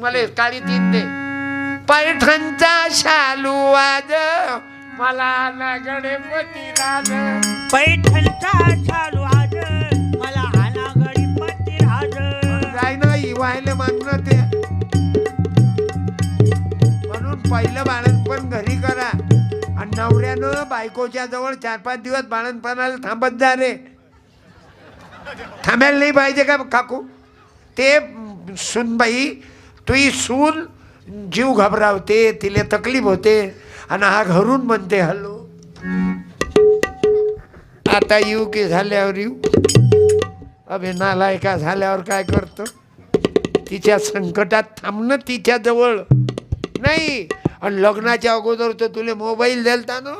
मला काळी तीन दे पैठणचा शालू वाज मला ना गणपती राज. पैठणचा चालू आज मला आला गणपती राज. जाय ना इवायला मागणं ते. म्हणून पहिलं बाळणपण घरी करा. आणि नवऱ्यानं बायकोच्या जवळ चार पाच दिवस बाळणपणाला थांबत जा रे. थांबायला नाही पाहिजे का काकू? ते सुनबाई तुई सून जीव घबरावते तिले तकलीफ होते आणि हा घरून म्हणते हॅलो. आता येऊ की झाल्यावर येऊ. अभे नालायका झाल्यावर काय करतो? तिच्या संकटात थांबणं तिच्या जवळ. नाही आणि लग्नाच्या अगोदर तर तुले मोबाईल द्यालता ना.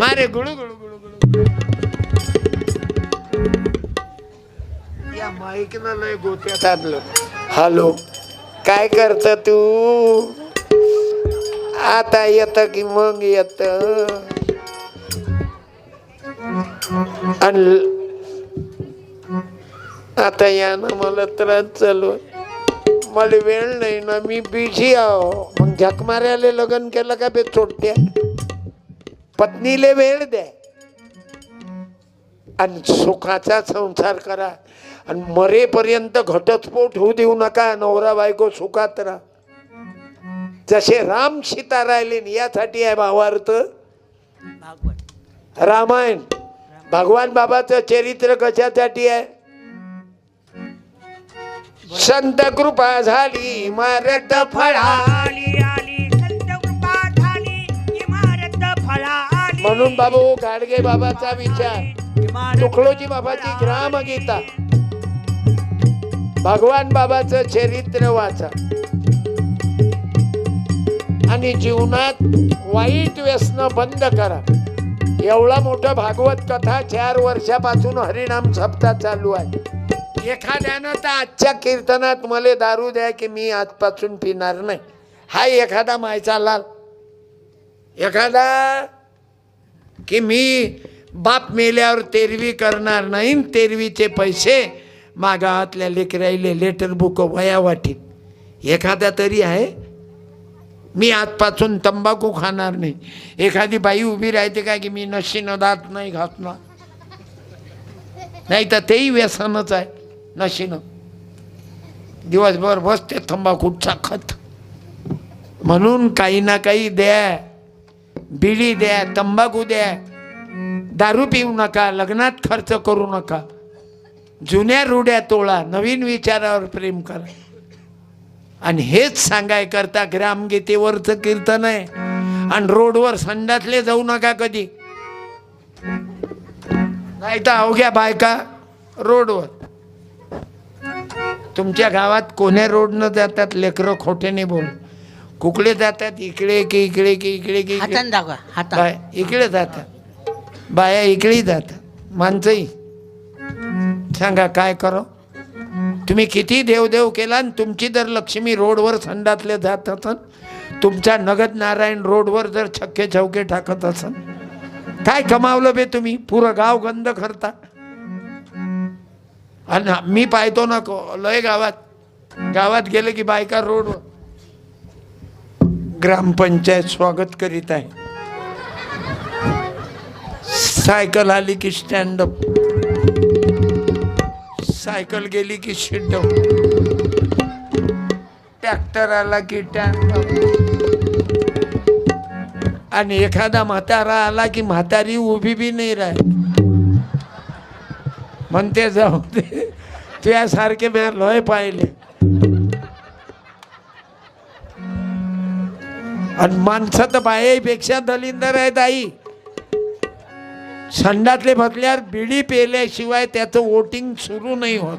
मारे गुळू गुळू गुळू गुळू. या माईकनं लय गोत्यात आणलं. हॅलो. काय करत तू? आता येत की मग येत. आणि आता या ना मला त्रास चालू मला वेळ नाही ना मी बिझी आहो. मग झक मारायला लग्न केलं का बे चोट्या पत्नीले वेळ द्या आणि सुखाचा संसार करा. आणि मरेपर्यंत घटस्फोट होऊ देऊ नका नवरा बायको सुखात राहा. जसे राम सीता राहिले यासाठी आहे भावार्थ रामायण. भगवान बाबाचं चरित्र कशासाठी आहे? संत कृपा झाली मारत फळा आली आली संत कृपा झाली इमारत फळा म्हणून बाबू गाडगे बाबाचा विचार. तुकडोजी बाबाची ग्रामगीता. भगवान बाबाचं चरित्र वाचा. आणि जीवनात वाईट व्यसन बंद करा. एवढा मोठा भागवत कथा चार वर्षापासून हरिनाम सप्ताह चालू आहे. एखाद्यानं तर आजच्या कीर्तनात मला दारू द्या की मी आजपासून पिणार नाही. हा एखादा मायचा लाल. एखादा की मी बाप मेल्यावर तेरवी करणार नाही तेरवीचे पैसे मागावातल्या लेकराईले लेटर बुक वया वाटीत एखादा तरी आहे मी आजपासून तंबाखू खाणार नाही. एखादी बाई उभी राहते का की मी नशीनं दात नाही घासणार नाही तर तेही व्यसनच आहे नशीनं. दिवसभर बसते तंबाखूचा खत म्हणून काही ना काही द्या बिडी द्या तंबाखू द्या. दारू पिऊ नका लग्नात खर्च करू नका. जुन्या रुड्या तोळा नवीन विचारावर प्रेम करा. आणि हेच सांगाय करता ग्रामगीतेवरचं कीर्तन आहे. आणि रोडवर संडासले जाऊ नका कधी. नाही तर अवघ्या बायका रोडवर. तुमच्या गावात कोण्या रोडनं जातात? लेकरं खोटे नाही बोल. कुकडे जातात? इकडे की इकडे की इकडे की इकडे. हातान दाखवा हाता बाय इकडे जातात. बाया इकडे जातात. माणसंही. सांगा काय करो? तुम्ही किती देवदेव केला आणि तुमची जर लक्ष्मी रोडवर संडातले जात असन तुमचा नगद नारायण रोडवर जर छक्के छौके टाकत असन काय कमावलं बे तुम्ही? पुरं गाव गंद करता. आणि मी पाहतो ना लय गावात. गावात गेले की बायका रोडवर. ग्रामपंचायत स्वागत करीत आहे. सायकल आली की स्टँडअप सायकल गेली की शिड्ड ट्रॅक्टर आला की टँक आणि एखादा म्हातारा आला की म्हातारी उभी बी नाही राह म्हणते जाऊ दे. तुझ्यासारखे मी लय पाहिले. आणि माणसं तर बायापेक्षा दलिंदर आहेत आई. संडातले बसल्यावर बिडी पेल्याशिवाय त्याचं वोटिंग सुरू नाही होत.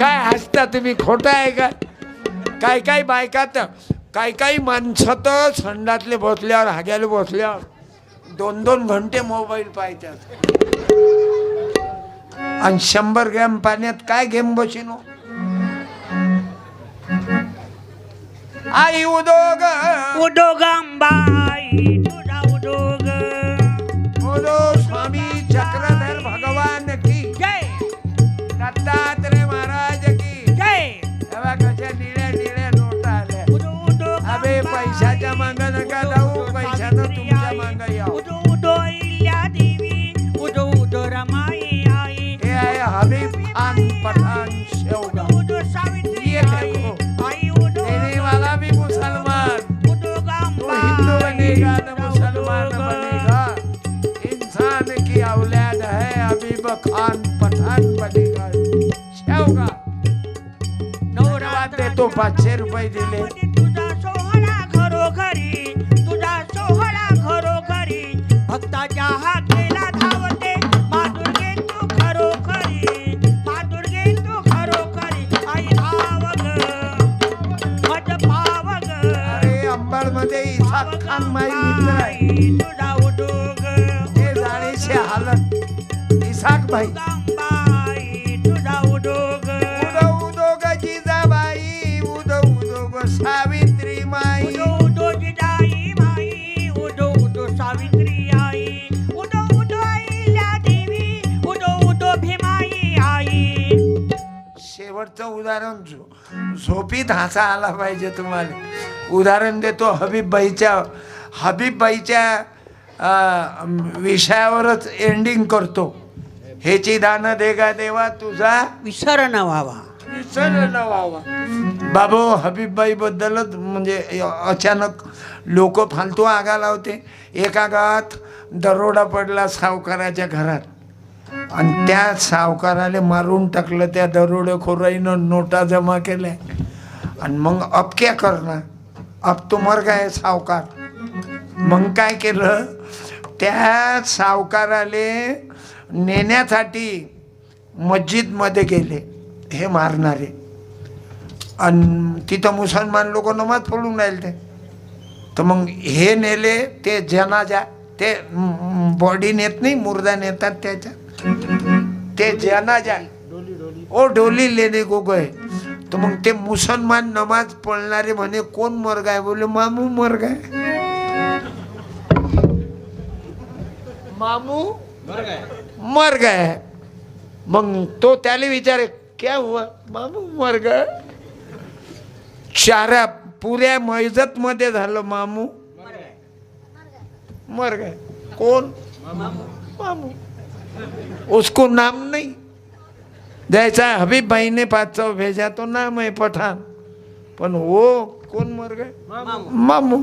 काय हसता तुम्ही? खोटं आहे का? काय काय बायका तर काय काही माणसं तर संडातले बसल्यावर हाग्याला बसल्यावर दोन दोन घंटे मोबाईल पाहतात. आणि शंभर ग्रॅम पाण्यात काय गेम बसिनो आई उदोग उदोग अंबाई तुझा उदोग बोलो स्वामी चक्रधर भगवान की जय दत्तात्रय महाराज की जय तेव्हा कशा निळ्या निळ्या नोटा आल्या उदोग अबे पैशाच्या मागं नका tomba vai idile शेवटचं उदाहरण झोपीत हसा आला पाहिजे तुम्हाला. उदाहरण देतो हबीबबाईच्या हबीबबाईच्या अं, विषयावरच एंडिंग करतो. हेची दान देगा देवा तुझा विसर न व्हावा. विसर न व्हावा. बाबू हबीबबाई बद्दलच म्हणजे अचानक लोक फालतू आगा लावते एका गावात दरोडा पडला सावकाराच्या घरात. आणि त्या सावकाराला मारून टाकलं त्या दरोडेखोराईनं नोटा जमा केल्या. आणि मग अब क्या करणार अब तो काय सावकार. मग काय केलं? त्या सावकाराले नेण्यासाठी मस्जिदमध्ये गेले. हे मारणारे. आणि तिथं मुसलमान लोक नमाज पडून राहिले. ते तर मग हे नेले ते जनाजा ते बॉडी नेत नाही मुर्दा नेतात त्याच्या. ते जनाजा ओ डोली लेने को गए तर मग ते मुसलमान नमाज पळणारे म्हणे कोण मर गाय बोले मामू मर गाय मामू मर गए मग तो त्याला विचारे क्या हुआ? मामू मर गए चारा पुऱ्या मैजत मध्ये झालं मामू. मर गए कौन मामू. उसको नाम नहीं। जैसा हबीब भाई ने पाँच सौ भेजा तो नाम है पठान। पण वो कोण मर गए? मामू।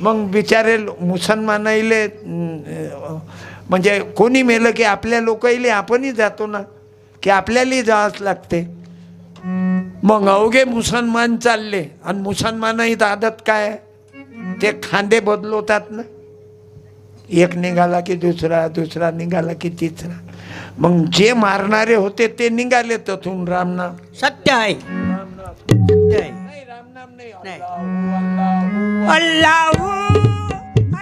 मग बिचारे मुसलमान मुसलमानाईले म्हणजे कोणी मेलं की आपल्या लोकाईले आपणही जातो ना की आपल्यालाही जावंच लागते. मग अवघे मुसलमान चालले आणि मुसलमानाही आदत काय? ते खांदे बदलवतात ना. एक निघाला की दुसरा दुसरा निघाला की तिसरा. मग जे मारणारे होते ते निघाले तथून रामनाम सत्य आहे. सत्य आहे. नाही रामनाम नाही नाही. अल्लाहू, अल्लाहू.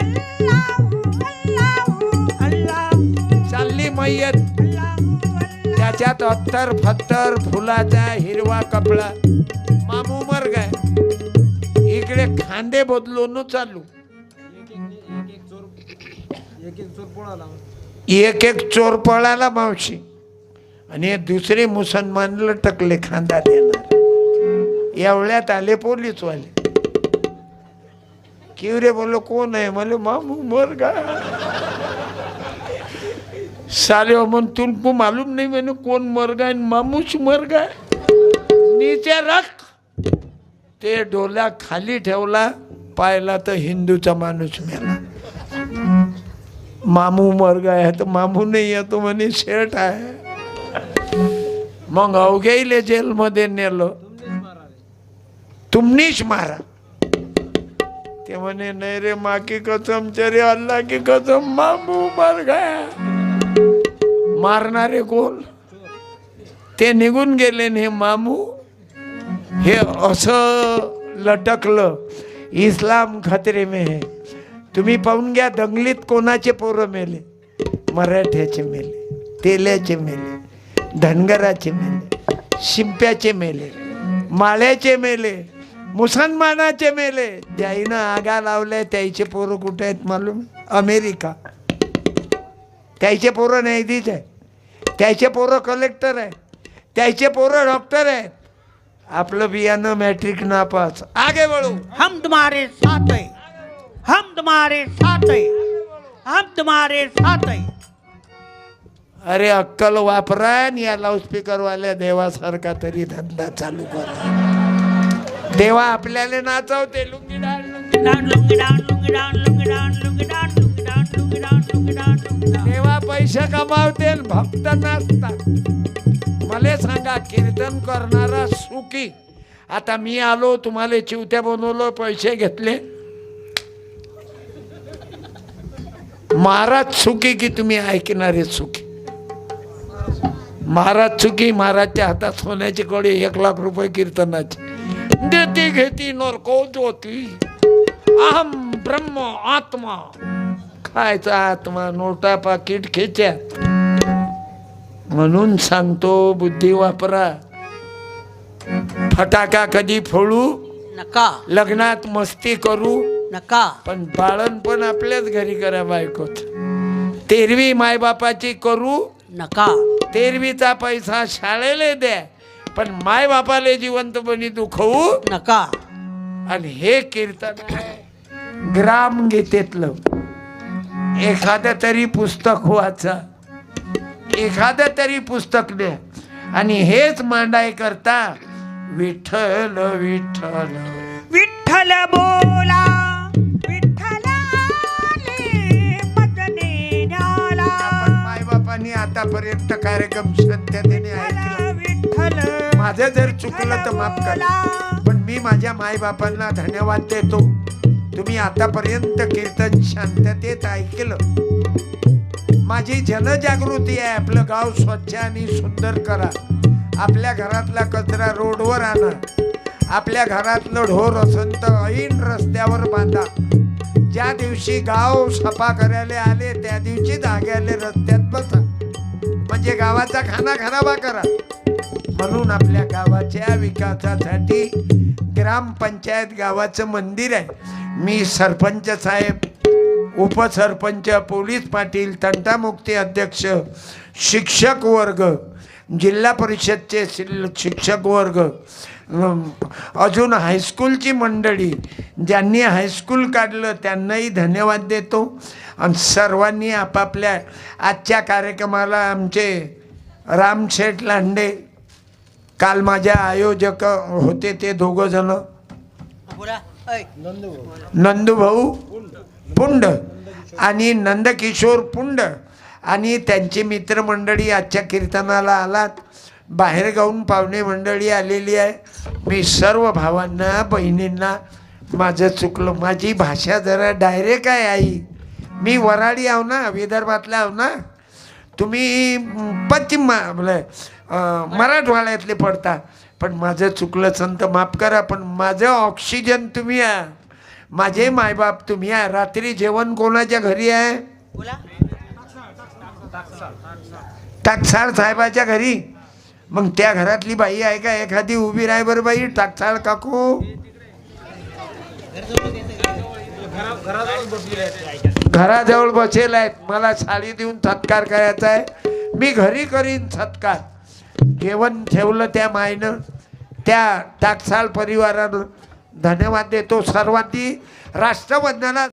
अल्लाहू अल्लाहू अल्लाहू अल्लाहू. चालली मैयत. त्याच्यात अत्तर फत्तर फुलाचा हिरवा कपडा. मामू मर गाय. इकडे खांदे बदलून चालू. एक एक चोर पळाला मावशी. आणि हे दुसरे मुसलमानला टकले खांदा देणार. एवढ्यात आले पोलीसवाले. किवरे बोललो कोण आहे? मला मामू मर गा साले मन तुमको मालूम नाही मैंने कोण मर आणि मामूच मरगा. नीचे रख. ते डोला खाली ठेवला पाहिला तर हिंदूचा माणूस मेला. मामू मर गया तर मामू नाही आहे तो म्हणे शेठ आहे मग अवघेले जेलमध्ये नेलं तुमनीच मारा। ते म्हणे नाही रे माकी कसम चरे अल्ला की कसम मामू मर गया। मारणारे कोण ते निघून गेले न हे मामू। हे असं लटकलं। इस्लाम खतरे में है। तुम्ही पाहून घ्या दंगलीत कोणाचे पोरं मेले? मराठ्याचे मेले तेल्याचे मेले धनगराचे मेले शिंप्याचे मेले माळ्याचे मेले मुसलमानाचे मेले. ज्याईनं आगा लावल्या त्याचे पोरं कुठे आहेत मालूम? अमेरिका. त्याचे पोरं न्यायाधीश आहे त्याचे पोरं कलेक्टर आहे त्याचे पोरं डॉक्टर आहेत. आपलं बियाणं मॅट्रिक नापास. आगे वळू. हम तुम्हारे साथ आहे हम तुम्हारे साथ है। हम तुम्हारे साथ है। अरे अक्कल वापरा आणि या लाऊडस्पीकरवाल्या देवासारखा तरी धंदा चालू करा. देवा आपल्याला नाचवते. लुंगी डाळ लुंगी डाळ लुंगी डान लुंगी डान लुंगी डान लुंगी लुंगी लुंगी लुंगी लुंगी देवा पैसे कमावते भक्त नाचतात. मला सांगा कीर्तन करणारा सुखी. आता मी आलो तुम्हाला चिवत्या बनवलो पैसे घेतले. महाराज सुखी की तुम्ही ऐकणारे सुखी महाराज चुकी महाराजच्या हातात सोन्याची कडी एक लाख रुपये कीर्तनाची. देती घेती नरको ज्योती. अहम ब्रह्म आत्मा. खायचा आत्मा नोटा पाकिट खेच्या म्हणून सांगतो बुद्धी वापरा. फटाका कधी फोडू? नका. लग्नात मस्ती करू? नका. पण बाळण पण आपल्याच घरी करा बायकोत. तेरवी मायबापाची करू नका. तेरवीचा पैसा शाळेला द्या पण माय बापाले जिवंतपणी दुखवू नका. आणि हे कीर्तन आहे ग्राम गीतेतलं. एखादं तरी पुस्तक वाचा एखादं तरी पुस्तक द्या. आणि हेच मांडाय करता विठ्ठल विठ्ठल. विठ्ठल बोला. मायबापांनी आतापर्यंत कार्यक्रम श्रद्धेने ऐकला. माझं जर चुकलं तर माफ करा. पण मी माझ्या मायबापांना धन्यवाद देतो. तुम्ही आतापर्यंत कीर्तन शांततेत ऐकलं. माझी जनजागृती आहे. आपलं गाव स्वच्छ आणि सुंदर करा. आपल्या घरातला कचरा रोडवर आणा. आपल्या घरातलं ढोर असन तर ऐन रस्त्यावर बांधा. ज्या दिवशी गाव सफा करायला आले त्या दिवशी धाग्याले रस्त्यात बसा. म्हणजे गावाचा खाना खराबा करा. म्हणून आपल्या गावाच्या विकासासाठी ग्रामपंचायत गावाचं मंदिर आहे. मी सरपंच साहेब उपसरपंच पोलीस पाटील तंटामुक्ती अध्यक्ष शिक्षक वर्ग जिल्हा परिषदचे शिक्षक वर्ग अजून हायस्कूलची मंडळी ज्यांनी हायस्कूल काढलं त्यांनाही धन्यवाद देतो. आणि सर्वांनी आपापल्या आजच्या कार्यक्रमाला आमचे रामशेठ लांडे काल माझ्या आयोजक होते ते दोघं जण. बोला. ऐ. नंदूभाऊ पुंड आणि नंदकिशोर पुंड आणि त्यांची मित्रमंडळी आजच्या कीर्तनाला आलात. बाहेरगावून पाहुणे मंडळी आलेली आहे. मी सर्व भावांना बहिणींना माझं चुकलं माझी भाषा जरा डायरेक्ट आहे आई. मी वराडी आहो ना विदर्भातला आहो ना. तुम्ही पश्चिम मराठवाड्यातले पडता. पण माझं चुकलं संत माफ करा पण माझं ऑक्सिजन तुम्ही आहे माझे मायबाप तुम्ही आहे रात्री जेवण कोणाच्या घरी आहे? बोला. टाकसाळ साहेबाच्या घरी. मग त्या घरातली बाई आहे का? एखादी उभी राह बरं बाई टाकसाळ काकू. घराजवळ बसेल आहेत मला साडी देऊन सत्कार करायचा आहे. मी घरी करीन सत्कार. जेवण ठेवलं त्या मायनं त्या टाकसाळ परिवारानं धन्यवाद देतो सर्वांनी. राष्ट्रबंधना